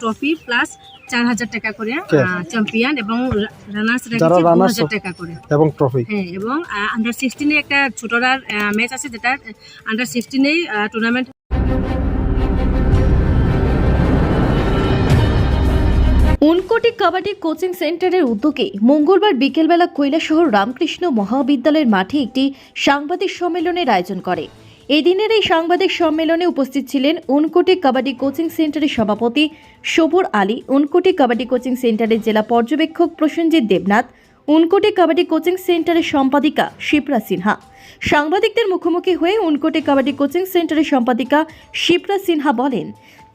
Trophy plus চার হাজার টাকা করে চ্যাম্পিয়ন এবং রানার্স যারা রেখেছে দু হাজার টাকা করে। এবং ট্রফি হ্যাঁ এবং আন্ডার সিক্সটিনে একটা ছোটরার ম্যাচ আছে যেটা আন্ডার সিক্সটিনেই টুর্নামেন্ট উনকোটি কাবাডি কোচিং সেন্টারের উদ্যোগে মঙ্গলবার বিকেলবেলা কৈলাসহর রামকৃষ্ণ মহাবিদ্যালয়ের মাঠে একটি সাংবাদিক সম্মেলনের আয়োজন করে। এদিনের এই সাংবাদিক সম্মেলনে উপস্থিত ছিলেন উনকোটি কাবাডি কোচিং সেন্টারের সভাপতি সবুর আলী, উনকোটি কাবাডি কোচিং সেন্টারের জেলা পর্যবেক্ষক প্রসেনজিৎ দেবনাথ, উনকোটি কাবাডি কোচিং সেন্টারের সম্পাদিকা শিপ্রা সিনহা। সাংবাদিকদের মুখোমুখি হয়ে উনকোটি কাবাডি কোচিং সেন্টারের সম্পাদিকা শিপ্রা সিনহা বলেন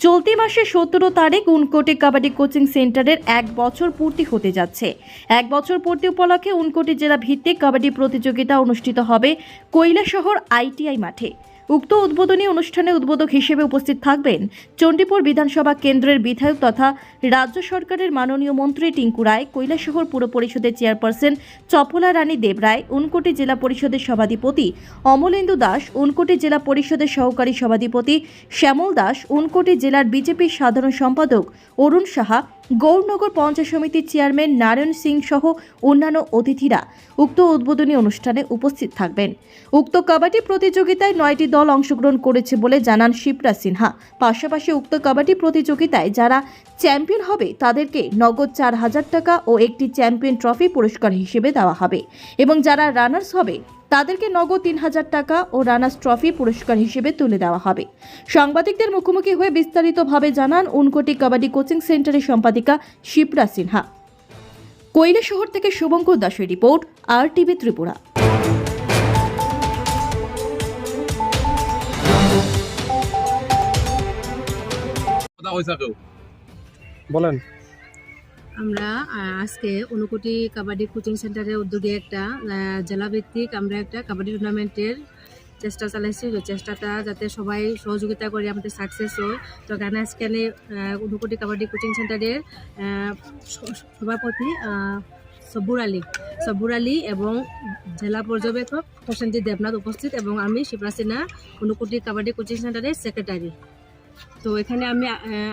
চলতি মাসে সতেরো তারিখ উনকোটে কাবাডি কোচিং সেন্টারের এক বছর পূর্তি হতে যাচ্ছে। এক বছর পূর্তি উপলক্ষে উনকোটি জেলা ভিত্তিক কাবাডি প্রতিযোগিতা অনুষ্ঠিত হবে কৈলাসহর আইটিআই মাঠে। উক্ত উদ্বোধনী অনুষ্ঠানে উদ্বোধক হিসেবে উপস্থিত থাকবেন চণ্ডীপুর বিধানসভা কেন্দ্রের বিধায়ক তথা রাজ্য সরকারের মাননীয় মন্ত্রী টিঙ্কু রায়, কৈলাসহর পুর পরিষদের চেয়ারপারসন চপলা রানী দেবরায় উনকোটি জেলা পরিষদের সভাধিপতি অমলেন্দু দাস, উনকোটি জেলা পরিষদের সহকারী সভাধিপতি শ্যামল দাস, উনকোটি জেলার বিজেপির সাধারণ সম্পাদক অরুণ সাহা গৌরনগর পঞ্চায়েত সমিতির চেয়ারম্যান নারায়ণ সিং সহ অন্যান্য অতিথিরা উক্ত উদ্বোধনী অনুষ্ঠানে উপস্থিত থাকবেন। উক্ত কাবাডি প্রতিযোগিতায় নয়টি দল অংশগ্রহণ করেছে বলে জানান শিবরাজ সিনহা। পাশাপাশি উক্ত কাবাডি প্রতিযোগিতায় যারা চ্যাম্পিয়ন হবে, তাদেরকে নগদ চার হাজার টাকা ও একটি চ্যাম্পিয়ন ট্রফি পুরস্কার হিসেবে দেওয়া হবে এবং যারা রানার্স হবে তাদেরকে নগদ তিন হাজার টাকা ও রানার্স ট্রফি পুরস্কার হিসেবে তুলে দেওয়া হবে। সাংবাদিকদের মুখোমুখি হয়ে বিস্তারিতভাবে জানান উনকোটি কাবাডি কোচিং সেন্টারের সম্পাদিকা শিপ্রা সিনহা। কৈলা শহর থেকে শুভঙ্কর দাসের রিপোর্ট আর টিভি ত্রিপুরা বলেন। আমরা আজকে অনুকুটি কাবাডি কোচিং সেন্টারের উদ্যোগে একটা জেলাভিত্তিক আমরা একটা কাবাডি টুর্নামেন্টের চেষ্টা চালাইছি। চেষ্টাটা যাতে সবাই সহযোগিতা করে আমাদের সাকসেস হয় তো গানা আজকানে অনুকুটি কাবাডি কোচিং সেন্টারের সভাপতি সব্বুর আলী। সব্বুর আলী এবং জেলা পর্যবেক্ষক প্রসেনজিৎ দেবনাথ উপস্থিত এবং আমি শিবরা সিনহা অনুকুটি কাবাডি কোচিং সেন্টারের সেক্রেটারি তো এখানে আমি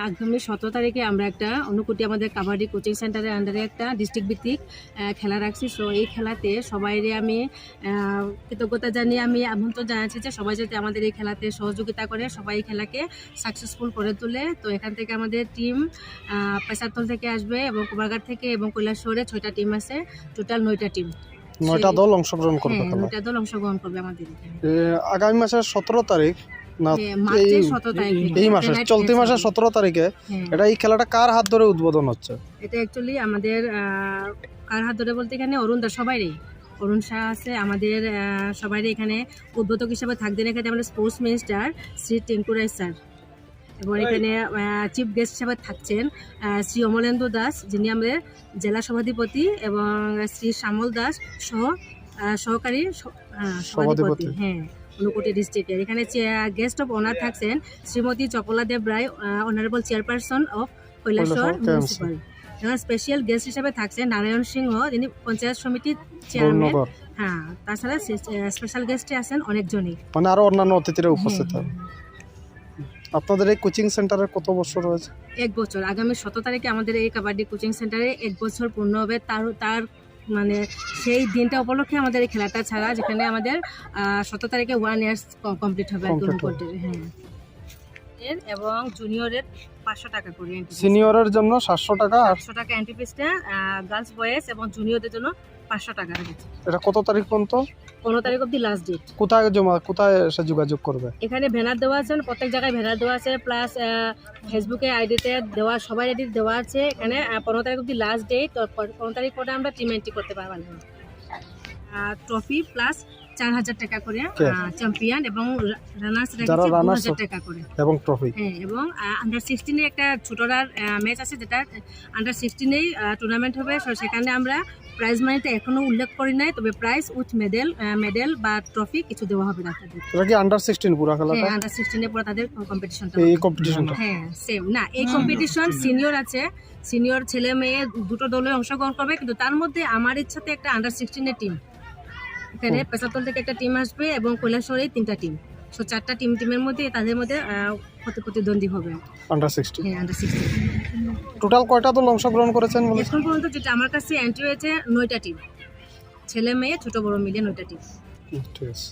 আগামী সতেরো তারিখে আমরা একটা অনুকুটি আমাদের কাবাডি কোচিং সেন্টারের আন্ডারে একটা ডিস্ট্রিক্ট ভিত্তিক খেলা রাখছি। সো এই খেলাতে সবাইরে আমি কৃতজ্ঞতা জানিয়ে আমি আমন্ত্রণ জানাচ্ছি যে সবাই যাতে আমাদের এই খেলাতে সহযোগিতা করে সবাই এই খেলাকে সাকসেসফুল করে তোলে। তো এখান থেকে আমাদের টিম পেশারতল থেকে আসবে এবং কুমারঘাট থেকে এবং কৈলাসহরে ছয়টা টিম আছে টোটাল নয়টা টিম নয়টা দল অংশগ্রহণ করবে হ্যাঁ নয়টা দল অংশগ্রহণ করবে আমাদের আগামী মাসের সতেরো তারিখ না হ্যাঁ, এই 17 তারিখ থেকে। এই মাসে চলতি মাসের সতেরো তারিখে হ্যাঁ। এটা এই খেলাটা কার হাত ধরে উদ্বোধন হচ্ছে? এটা অ্যাকচুয়ালি আমাদের আহ, কার হাত ধরে বলতে এখানে অরুণ দাস সবাইরই। অরুণ শাহ আছে আমাদের আহ, সবাইরই এখানে উদ্বোধক হিসেবে থাকতেন এখানে আমাদের sports minister Shri Tinku Roy sir. এবং এখানে চিফ গেস্ট হিসেবে থাকছেন আহ, শ্রী অমলেন্দু দাস যিনি আমাদের জেলা সভাধিপতি এবং শ্রী শ্যামল দাস সহ সহকারী। সভাধিপতি। হ্যাঁ। অনুকুটি ডিস্ট্রিক্টের। এখানে গেস্ট অফ অনার থাকছেন Shrimati Chapala Deb Roy honourable chairperson of Kailashahar municipal এবং স্পেশাল গেস্ট হিসেবে থাকছেন নারায়ণ সিংহ যিনি পঞ্চায়েত সমিতির চেয়ারম্যান হ্যাঁ তাছাড়া স্পেশাল গেস্টে আছেন অনেকজনই। মানে আরও অন্যান্য অতিথিরা উপস্থিত। হবে আপনাদের এই কোচিং সেন্টারের কত বছর রয়েছে এক বছর। আগামী সতেরো তারিখে আমাদের এই কাবাডি কোচিং সেন্টারে এক বছর পূর্ণ হবে। তার তার মানে সেই দিনটা উপলক্ষে আমাদের এই খেলাটা ছাড়া যেখানে আমাদের সতেরো তারিখে ওয়ান ইয়ার্স কমপ্লিট হবে হ্যাঁ। এবং জুনিয়রের পাঁচশো টাকা করে সিনিয়রের জন্য সাতশো টাকা আটশো টাকা এন্ট্রি ফিসটা গার্লস বয়েজ এবং জুনিয়রদের জন্য পাঁচশো টাকা রেখেছি। এটা কত তারিখ পর্যন্ত? পনেরো তারিখ অবধি লাস্ট ডেট কোথায় জমা কোথায় এসে যোগাযোগ করবে? এখানে ব্যানার দেওয়া আছে প্রত্যেক জায়গায় ব্যানার দেওয়া আছে প্লাস ফেসবুকে আইডিতে দেওয়া সবাই আইডি দেওয়া আছে এখানে। পনেরো তারিখ অবধি লাস্ট ডেট পনেরো তারিখ পরে আমরা টিম এন্ট্রি করতে পারবেন ট্রফি প্লাস চার হাজার টাকা করে? চ্যাম্পিয়ন এবং রানার্স রেখেছে দু হাজার টাকা করে। এবং ট্রফি হ্যাঁ এবং আন্ডার সিক্সটিনে একটা ছোটরার ম্যাচ আছে যেটা আন্ডার সিক্সটিনেই টুর্নামেন্ট হবে। সেখানে আমরা প্রাইজ মানিতে এখনও উল্লেখ করি নাই তবে প্রাইজ উইথ মেডেল মেডেল বা ট্রফি কিছু দেওয়া হবে এটা কি আন্ডার সিক্সটিন পুরো খেলাটা? হ্যাঁ আন্ডার সিক্সটিনে পরে তাদের কম্পিটিশনটা এই কম্পিটিশনটা হ্যাঁ সেম না এই কম্পিটিশন সিনিয়র আছে। সিনিয়র ছেলে মেয়ে দুটো দলে অংশগ্রহণ করবে কিন্তু তার মধ্যে আমার ইচ্ছাতে একটা আন্ডার সিক্সটিনের টিম এখানে পেশাতল থেকে একটা টিম আসবে এবং কৈলাসরে তিনটা টিম। সো চারটা টিম টিমের মধ্যে তাদের মধ্যে প্রতিদ্বন্দ্বী হবে। আন্ডার সিক্সটি হ্যাঁ আন্ডার সিক্সটিন টোটাল কয়টা দল অংশগ্রহণ করেছেন এখন পর্যন্ত যেটা আমার কাছে এন্ট্রি হয়েছে নয়টা টিম ছেলে মেয়ে ছোট বড় মিলিয়ে নয়টা টিম ঠিক আছে।